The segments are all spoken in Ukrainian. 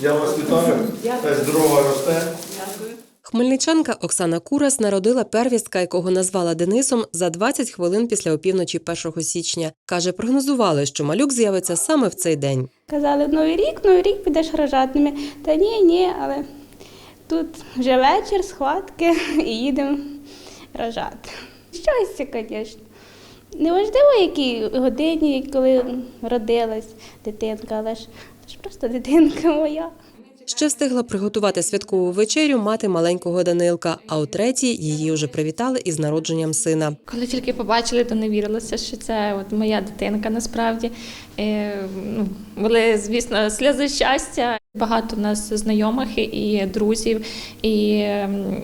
Я вас вітаю. Здорова росте. Хмельничанка Оксана Курас народила первістка, якого назвала Денисом за 20 хвилин після опівночі 1 січня. Каже, прогнозували, що малюк з'явиться саме в цей день. Казали, новий рік, новий рік підеш рожатими. Та ні, ні, але тут вже вечір, схватки і їдемо рожати. Щастя, звісно. Неважливо, якій годині, коли родилась дитинка, але ж це ж просто дитинка моя. Ще встигла приготувати святкову вечерю мати маленького Данилка, а у третій її вже привітали із народженням сина. Коли тільки побачили, то не вірилося, що це от моя дитинка насправді. Е, ну, були, звісно, сльози щастя. Багато в нас знайомих і друзів, і ем,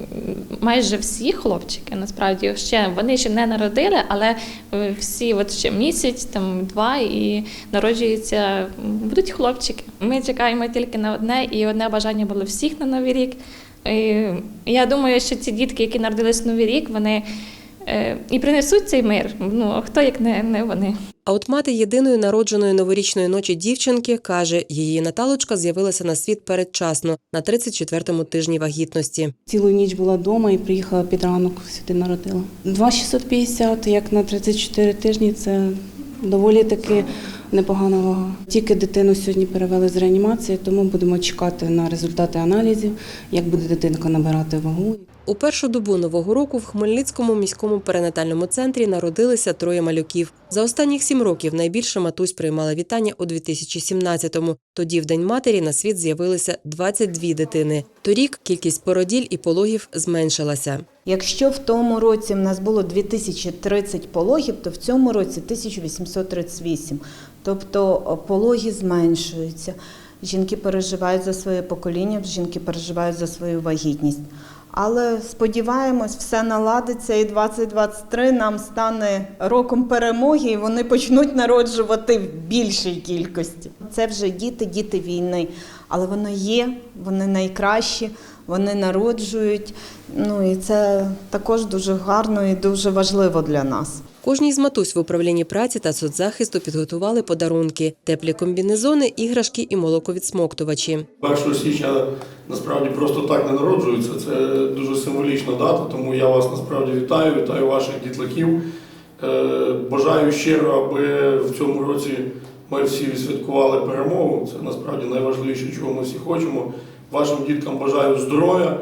майже всі хлопчики насправді ще вони ще не народили, але е, всі от ще місяць, там два і народжуються, будуть хлопчики. Ми чекаємо тільки на одне, і одне бажання було всіх на новий рік. І я думаю, що ці дітки, які народились в новий рік, вони е, і принесуть цей мир. Ну хто як не, не вони? А от мати єдиної народженої новорічної ночі дівчинки каже, її Наталочка з'явилася на світ передчасно на 34-му тижні вагітності. Цілу ніч була вдома і приїхала під ранок сюди народила. 2,650, як на 34 тижні, це доволі таки непогана вага. Тільки дитину сьогодні перевели з реанімації, тому будемо чекати на результати аналізів, як буде дитинка набирати вагу. У першу добу нового року в Хмельницькому міському перинатальному центрі народилися троє малюків. За останніх сім років найбільше матусь приймала вітання у 2017-му. Тоді в День матері на світ з'явилися 22 дитини. Торік кількість породіль і пологів зменшилася. Якщо в тому році в нас було 2030 пологів, то в цьому році 1838. Тобто о, пологи зменшуються. Жінки переживають за своє покоління, жінки переживають за свою вагітність. Але сподіваємось, все наладиться, і 2023 нам стане роком перемоги, і вони почнуть народжувати в більшій кількості. Це вже діти, діти війни, але вони є, вони найкращі, вони народжують. Ну і це також дуже гарно і дуже важливо для нас. Кожній з матусь в управлінні праці та соцзахисту підготували подарунки: теплі комбінезони, іграшки і молоковідсмоктувачі. 1 січня насправді просто так не народжується. Це дуже символічна дата, тому я вас насправді вітаю, вітаю ваших дітлахів. Е, Бажаю щиро, аби в цьому році ми всі відсвяткували перемогу. Це насправді найважливіше, чого ми всі хочемо. Вашим діткам бажаю здоров'я.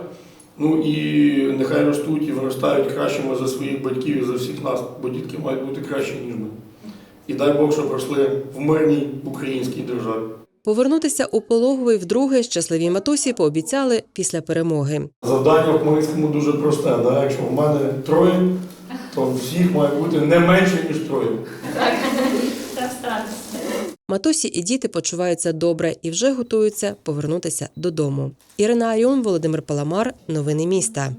Ну і нехай ростуть і виростають кращими за своїх батьків і за всіх нас, бо дітки мають бути кращі, ніж ми. І дай Бог, щоб росли в мирній українській державі. Повернутися у пологовий вдруге щасливі матусі пообіцяли після перемоги. Завдання в Хмельницькому дуже просте. Да? Якщо в мене троє, то всіх має бути не менше, ніж троє. Матусі і діти почуваються добре і вже готуються повернутися додому. Ірина Айон, Володимир Паламар. Новини міста.